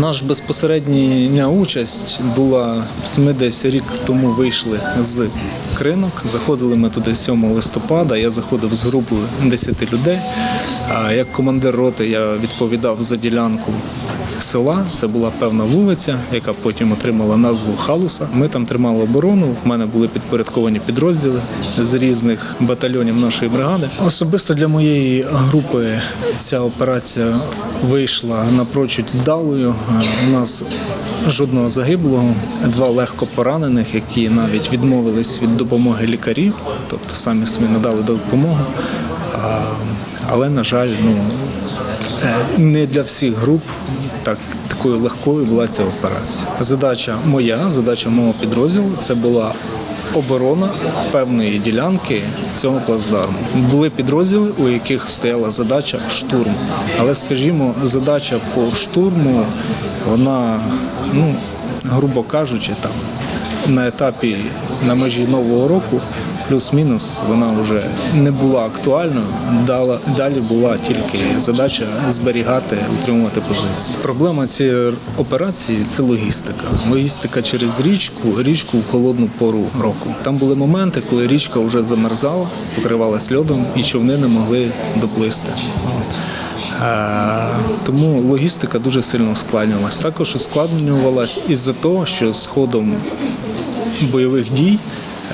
Наш безпосередня участь була. Ми десь рік тому вийшли з кринок. Заходили ми туди 7 листопада. Я заходив з групою 10 людей. Як командир роти я відповідав за ділянку села. Це була певна вулиця, яка потім отримала назву Халуса. Ми там тримали оборону. В мене були підпорядковані підрозділи з різних батальйонів нашої бригади. Особисто для моєї групи ця операція вийшла напрочуд вдалою. Е, У нас жодного загиблого, два легко поранених, які навіть відмовились від допомоги лікарів, тобто самі собі надали допомогу. Але, на жаль, ну Е, не для всіх груп так такою легкою була ця операція. Задача моя, задача мого підрозділу це була оборона певної ділянки цього плацдарму. Були підрозділи, у яких стояла задача штурм. Але, скажімо, задача по штурму, вона, ну, грубо кажучи, там на етапі на межі нового року, плюс-мінус, вона вже не була актуальною. Далі була тільки задача зберігати, утримувати позиції. Проблема цієї операції це логістика. Логістика через річку, річку в холодну пору року. Там були моменти, коли річка вже замерзала, покривалась льодом, і човни не могли доплисти. Е, Тому логістика дуже сильно ускладнювалась. Також ускладнювалась із-за того, що з ходом бойових дій.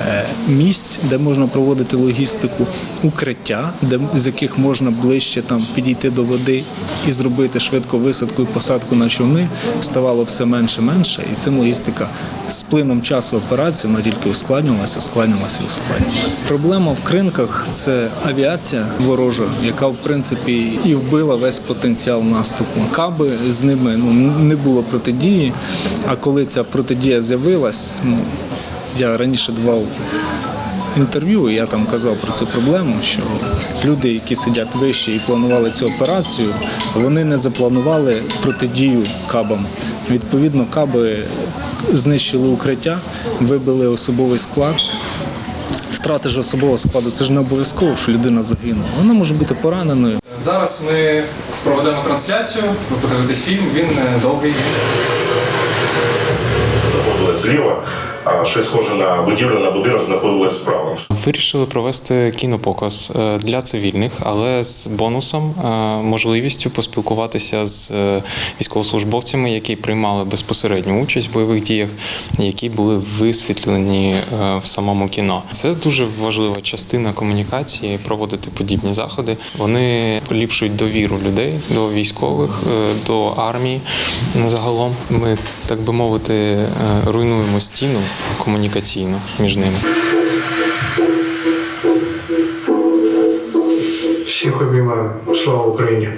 Е, Місць, де можна проводити логістику, укриття, де з яких можна ближче там підійти до води і зробити швидко висадку і посадку на човни, ставало все менше менше, і цим логістика з плином часу операції вона тільки ускладнювалася, ускладнювалася ускладнювалася. Проблема в кринках це авіація ворожа, яка в принципі і вбила весь потенціал наступу. Каби з ними ну не було протидії. А коли ця протидія з'явилась, ну я раніше давав інтерв'ю, і я там казав про цю проблему, що люди, які сидять вище і планували цю операцію, вони не запланували протидію кабам. Відповідно, каби знищили укриття, вибили особовий склад. Втрати ж особового складу це ж не обов'язково, що людина загинула. Вона може бути пораненою. Зараз ми проведемо трансляцію. Ви подивитесь фільм. Він е, довгий. зліва, щось схоже на будівлю на будинок знаходилось справа. Вирішили провести кінопоказ е, для цивільних, але з бонусом, е, можливістю поспілкуватися з е, військовослужбовцями, які приймали безпосередню участь в бойових діях, які були висвітлені в самому кіно. Це дуже важлива частина комунікації проводити подібні заходи. Вони поліпшують довіру людей до військових, до армії. Загалом ми, так би мовити, руйнуємо стіну комунікаційну між ними. Всіх обіймаю. Слава Україні!